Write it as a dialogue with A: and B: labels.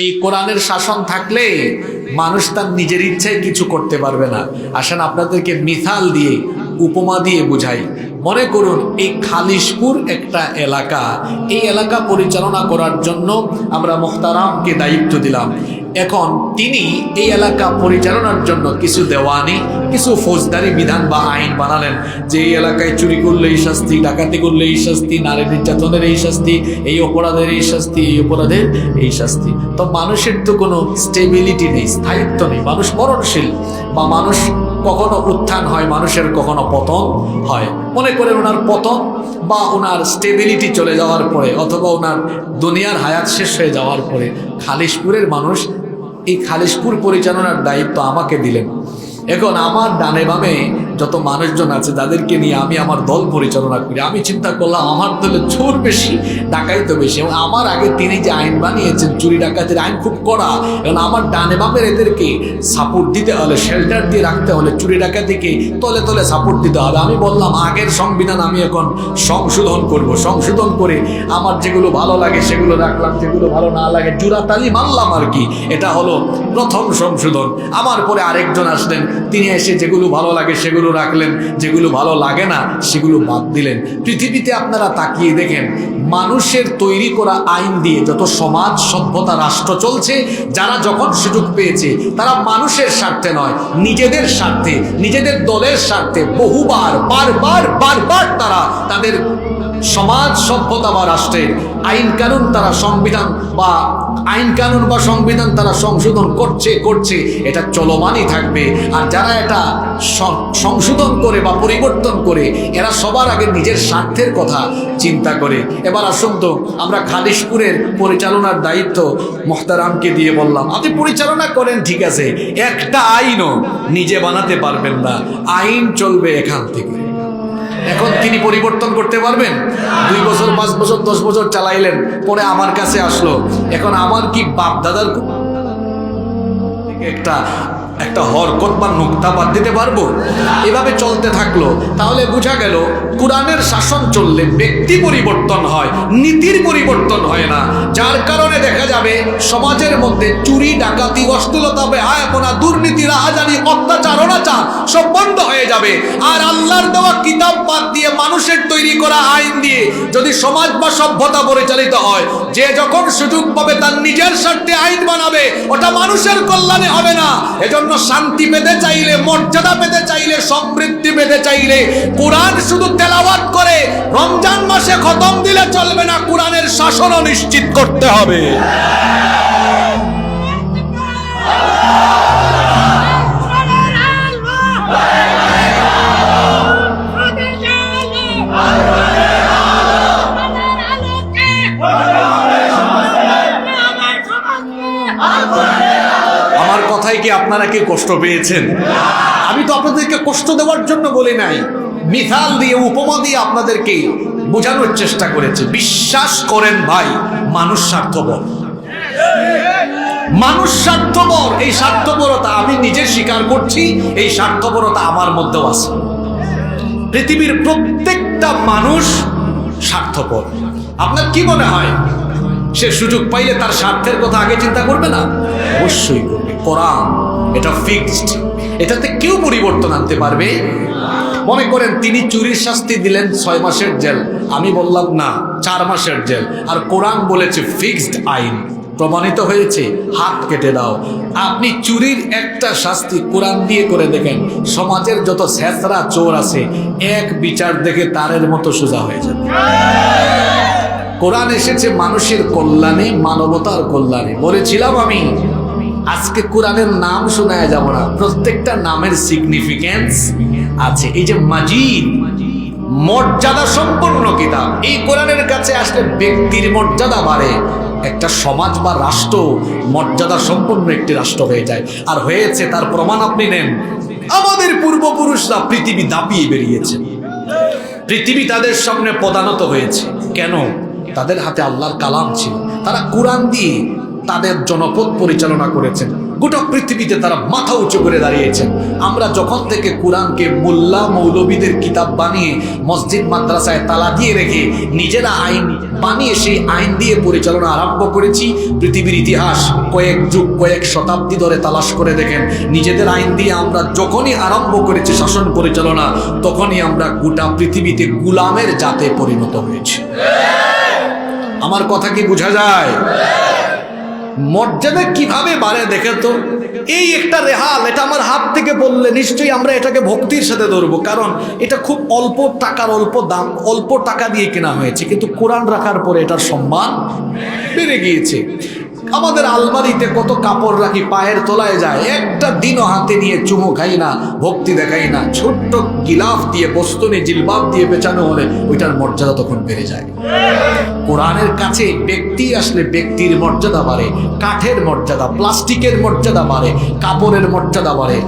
A: এই কোরআনের শাসন থাকলে মানুষ তার নিজের ইচ্ছায় কিছু করতে পারবে না। আসেন আপনাদেরকে মিথাল দিয়ে উপমা দিয়ে বুঝাই। মনে করুন, এই খালিশপুর একটা এলাকা। এই এলাকা পরিচালনা করার জন্য আমরা মোহতারামকে দায়িত্ব দিলাম। এখন তিনি এই এলাকা পরিচালনার জন্য কিছু দেওয়ানি, কিছু ফৌজদারি বিধান বা আইন বানালেন যে এই এলাকায় চুরি করলে এই শাস্তি, ডাকাতি করলে এই শাস্তি, নারী নির্যাতনের এই শাস্তি, এই অপরাধের এই শাস্তি, এই অপরাধের এই শাস্তি। তো মানুষের তো কোনো স্টেবিলিটি নেই, স্থায়িত্ব নেই। মানুষ মরণশীল। বা মানুষ কখনো উত্থান হয়, মানুষের কখনো পতন হয়। মনে করেন ওনার পতন বা ওনার স্টেবিলিটি চলে যাওয়ার পরে অথবা ওনার দুনিয়ার হায়াত শেষ হয়ে যাওয়ার পরে খালিশপুরের মানুষ এই খালিশপুর পরিচালনার দায়িত্ব আমাকে দিলেন। এখন আমার ডানে বামে যত মানুষজন আছে যাদেরকে নিয়ে আমি আমার দল পরিচালনা করি। আমি চিন্তা করলাম আমার দলে চোর বেশি ডাকাই তো বেশি। এবং আমার আগে তিনি যে আইন বানিয়েছেন, চুরি ডাকাতের আইন খুব কড়া। এবং আমার ডানে বামের এদেরকে সাপোর্ট দিতে হলে শেল্টার দিয়ে রাখতে হলে, চুরি ডাকাতিকে তলে তলে সাপোর্ট দিতে হবে। আমি বললাম, আগের সংবিধান আমি এখন সংশোধন করব। সংশোধন করে আমার যেগুলো ভালো লাগে, সেগুলো রাখলাম। যেগুলো ভালো না লাগে, জুরাতালি মানলাম আর কি। এটা হলো প্রথম সংশোধন। আমার পরে আরেকজন আসলেন তিনি এসে যেগুলো ভালো লাগে সেগুলো রাখলেন, যেগুলো ভালো লাগে না সেগুলো বাদ দিলেন। পৃথিবীতে আপনারা তাকিয়ে দেখেন, মানুষের তৈরি করা আইন দিয়ে যত সমাজ, সভ্যতা, রাষ্ট্র চলছে, যারা যখন সুযোগ পেয়েছে, তারা মানুষের স্বার্থে নয়, নিজেদের স্বার্থে, নিজেদের দলের স্বার্থে বহুবার, বারবার বারবার তারা তাদের সমাজ, সভ্যতা বা রাষ্ট্রের আইন কানুন তারা সংবিধান বা আইন কানুন বা সংবিধান তারা সংশোধন করছে করছে, এটা চলমানই থাকবে। আর যারা এটা সংশোধন করে বা পরিবর্তন করে, এরা সবার আগে নিজের স্বার্থের কথা চিন্তা করে। এবার আসুন তো, আমরা খালিশপুরের পরিচালনার দায়িত্ব মোহতারামকে দিয়ে বললাম, আপনি পরিচালনা করেন, ঠিক আছে। একটা আইনও নিজে বানাতে পারবেন না। আইন চলবে এখান থেকে। এখন তিনি পরিবর্তন করতে পারবেন? দুই বছর, পাঁচ বছর, দশ বছর চালাইলেন, পরে আমার কাছে আসলো। এখন আমার কি বাপ দাদার একটা একটা হরকত বা নুক্তা বাদ দিতে পারব? এভাবে চলতে থাকল। তাহলে বোঝা গেল, কোরআনের শাসন চললে ব্যক্তি পরিবর্তন হয়, নীতির পরিবর্তন হয় না। যার কারণে দেখা যাবে, সমাজের মধ্যে চুরি, ডাকাতি, অশ্লীলতা, বেহায়াপনা, দুর্নীতি, রাহাজানি, অত্যাচার, অনাচার সব বন্ধ হয়ে যাবে। আর আল্লাহর দেওয়া কিতাব বাদ দিয়ে মানুষের তৈরি করা আইন দিয়ে যদি সমাজ বা সভ্যতা পরিচালিত হয়, যে যখন সুযোগ পাবে তার নিজের স্বার্থে আইন বানাবে, ওটা মানুষের কল্যাণে হবে না। এজন্য শান্তি পেতে চাইলে, মর্যাদা পেতে চাইলে, সমৃদ্ধি পেতে চাইলে, কোরআন শুধু তেলাওয়াত করে, রমজান মাসে খতম দিলে চলবে না, কোরআনের শাসনও নিশ্চিত করতে হবে। আপনারা কি কষ্ট পেয়েছেন? আমি তো আপনাদেরকে কষ্ট দেওয়ার জন্য বলি নাই। মিথাল দিয়ে, উপমা দিয়ে আপনাদেরকে বোঝানোর চেষ্টা করেছে। বিশ্বাস করেন ভাই, মানুষ স্বার্থপর। মানুষ স্বার্থপর, এই স্বার্থপরতা আমি নিজে স্বীকার করছি, এই স্বার্থপরতা আমার মধ্যেও আছে। পৃথিবীর প্রত্যেকটা মানুষ স্বার্থপর। আপনার কি মনে হয়? সে সুযোগ পাইলে তার স্বার্থের কথা আগে চিন্তা করবে না? অবশ্যই করবে। কোরআন এটা ফিক্সড এটাতে কেউ পরিবর্তন আনতে পারবে? মনে করেন তিনি চুরির শাস্তি দিলেন ছয় মাসের জেল। আমি বললাম, না, চার মাসের জেল। আর কোরআন বলেছে ফিক্সড আইন। প্রমাণিত হয়েছে, হাত কেটে দাও। আপনি চুরির একটা শাস্তি কোরআন দিয়ে করে দেখেন, সমাজের যত ছেঁচড়া চোর আছে, এক বিচার দেখে তারের মতো সোজা হয়ে যাবে। কোরআন এসেছে মানুষের কল্যাণে, মানবতার কল্যাণে। বলেছিলাম আমি আজকে কোরআনের নাম শোনায় যাব না। প্রত্যেকটা নামের সিগনিফিকেন্স আছে। এই যে মাজিদ, মর্যাদা সম্পন্ন কিতাব। এই কোরআনের কাছে আসলে ব্যক্তির মর্যাদা বাড়ে। একটা সমাজ বা রাষ্ট্র মর্যাদা সম্পন্ন একটি রাষ্ট্র হয়ে যায়। আর হয়েছে, তার প্রমাণ আপনি নেন। আমাদের পূর্বপুরুষরা পৃথিবী দাপিয়ে বেরিয়েছে। পৃথিবী তাদের সামনে প্রদানত হয়েছে। কেন? তাদের হাতে আল্লাহর কালাম ছিল। তারা কোরআন দিয়ে তাদের জনপদ পরিচালনা করেছেন। গোটা পৃথিবীতে তারা মাথা উঁচু করে দাঁড়িয়েছেন। আমরা যখন থেকে কোরআনকে মোল্লা মৌলবীদের কিতাব বানিয়ে মসজিদ মাদ্রাসায় তালা দিয়ে রেখে নিজেরা আইন বানিয়ে সেই আইন দিয়ে পরিচালনা আরম্ভ করেছি, পৃথিবীর ইতিহাস কয়েক যুগ, কয়েক শতাব্দী ধরে তালাশ করে দেখেন। নিজেদের আইন দিয়ে আমরা যখনই আরম্ভ করেছি শাসন পরিচালনা, তখনই আমরা গোটা পৃথিবীতে গুলামের জাতে পরিণত হয়েছি। আমার কথা কি বোঝা যায়? মর্যাদা কীভাবে বাড়ে দেখে তো? এই একটা রেহাল, এটা আমার হাত থেকে বললে নিশ্চয়ই আমরা এটাকে ভক্তির সাথে ধরবো। কারণ এটা খুব অল্প টাকার অল্প দাম, অল্প টাকা দিয়ে কেনা হয়েছে। কিন্তু কোরআন রাখার পরে এটার সম্মান বেড়ে গিয়েছে। আমাদের আলমারিতে কত কাপড় রাখি, পায়ের তোলায় যায়। একটা দিনও হাতে নিয়ে চুমু খাই না, ভক্তি দেখাই না। ছোট্ট গিলাফ দিয়ে, বস্তুনে জিলবাব দিয়ে বেচানো হলে ওইটার মর্যাদা তখন বেড়ে যায়। কোরআনের কাছে ব্যক্তি আসলে ব্যক্তির মর্যাদা বাড়ে, কাঠের মর্যাদা, প্লাস্টিকের মর্যাদা বাড়ে, কাপড়ের মর্যাদা বাড়ে।